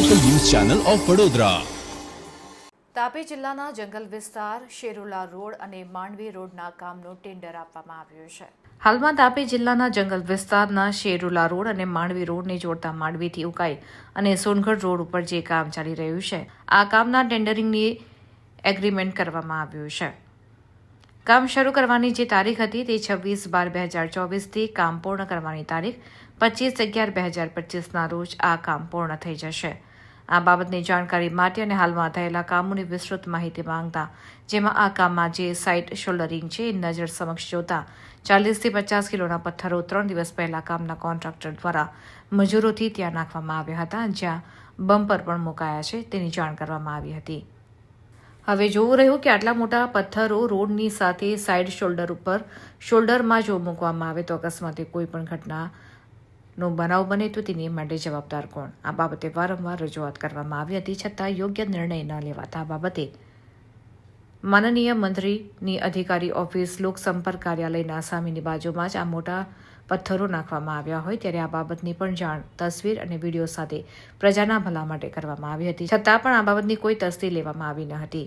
Channel of Vadodara Tapi જિલ્લાના જંગલ વિસ્તાર શેરુલા રોડ અને માંડવી રોડના કામનું ટેન્ડર આપવામાં આવ્યું છે. હાલમાં તાપી જિલ્લાના જંગલ વિસ્તારના શેરુલા રોડ અને માંડવી રોડને જોડતા માંડવીથી ઉકાઈ અને સોનગઢ રોડ ઉપર જે કામ ચાલી રહ્યું છે, આ કામના ટેન્ડરિંગની એગ્રીમેન્ટ કરવામાં આવ્યું છે. કામ શરૂ કરવાની જે તારીખ હતી તે છવ્વીસ બાર બે હજાર ચોવીસથી કામ પૂર્ણ કરવાની તારીખ પચીસ અગિયાર બે હજાર પચીસના રોજ આ કામ પૂર્ણ થઈ જશે. આ બાબતની જાણકારી માટે અને હાલમાં થયેલા કામોની વિસ્તૃત માહિતી માંગતા, જેમાં આ કામમાં જે સાઇટ શોલ્ડરિંગ છે, એ નજર સમક્ષ જોતા, ચાલીસથી પચાસ કિલોના પથ્થરો ત્રણ દિવસ પહેલા કામના કોન્ટ્રાક્ટર દ્વારા મજૂરોથી ત્યાં નાખવામાં આવ્યા હતા, જ્યાં બમ્પર પણ મુકાયા છે તેની જાણ કરવામાં આવી હતી. હવે જોવું રહ્યું કે આટલા મોટા પથ્થરો રોડની સાથે સાઇડ શોલ્ડર ઉપર શોલ્ડરમાં જો મૂકવામાં આવે તો અકસ્માતે કોઈ પણ ઘટનાનો બનાવ બને તો તેની માટે જવાબદાર કોણ? આ બાબતે વારંવાર રજૂઆત કરવામાં આવી હતી, છતાં યોગ્ય નિર્ણય ન લેવાતા આ બાબતે માનનીય મંત્રીની અધિકારી ઓફિસ લોકસંપર્ક કાર્યાલયના સામેની બાજુમાં જ આ મોટા પથ્થરો નાખવામાં આવ્યા હોય ત્યારે આ બાબતની પણ જાણ, તસવીર અને વીડિયો સાથે પ્રજાના ભલા માટે કરવામાં આવી હતી. છતાં પણ આ બાબતની કોઈ તસ્દી લેવામાં આવી ન હતી.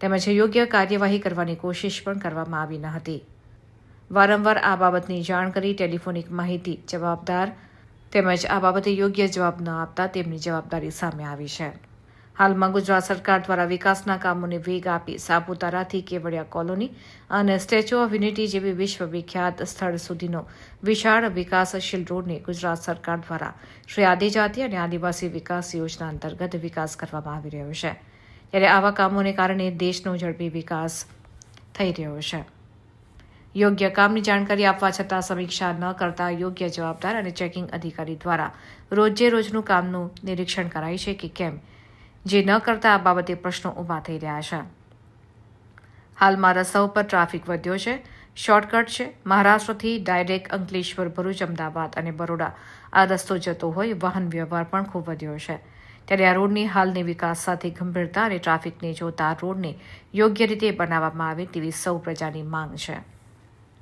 તેમજ યોગ્ય કાર્યવાહી કરવાની કોશિશ પણ કરવામાં આવી ન હતી. વારંવાર આ બાબતની જાણ કરી ટેલિફોનિક માહિતી જવાબદાર તેમજ આ બાબતે યોગ્ય જવાબ ન આપતા તેમની જવાબદારી સામે આવી છે. હાલમાં ગુજરાત સરકાર દ્વારા વિકાસના કામોને વેગ આપી સાપુતારાથી કેવડિયા કોલોની અને સ્ટેચ્યુ ઓફ યુનિટી જેવી વિશ્વ વિખ્યાત સ્થળ સુધીનો વિશાળ વિકાસશીલ રોડને ગુજરાત સરકાર દ્વારા શ્રી આદિજાતિ અને આદિવાસી વિકાસ યોજના અંતર્ગત વિકાસ કરવામાં આવી રહ્યો છે. ત્યારે આવા કામોને કારણે દેશનો ઝડપી વિકાસ થઈ રહ્યો છે. યોગ્ય કામની જાણકારી આપવા છતાં સમીક્ષા ન કરતા યોગ્ય જવાબદાર અને ચેકિંગ અધિકારી દ્વારા રોજે રોજનું કામનું નિરીક્ષણ કરાય છે કે કેમ, જે ન કરતા આ બાબતે પ્રશ્નો ઊભા થઈ રહ્યા છે. હાલમાં રસ્તા પર ટ્રાફિક વધ્યો છે, શોર્ટકટ છે. મહારાષ્ટ્રથી ડાયરેક્ટ અંકલેશ્વર, ભરૂચ, અમદાવાદ અને બરોડા આ રસ્તો જતો હોય વાહન વ્યવહાર પણ ખૂબ વધ્યો છે. ત્યારે આ રોડની હાલની વિકાસ સાથે ગંભીરતા અને ટ્રાફિકને જોતા રોડને યોગ્ય રીતે બનાવવામાં આવે તેવી સૌ પ્રજાની માંગ છે.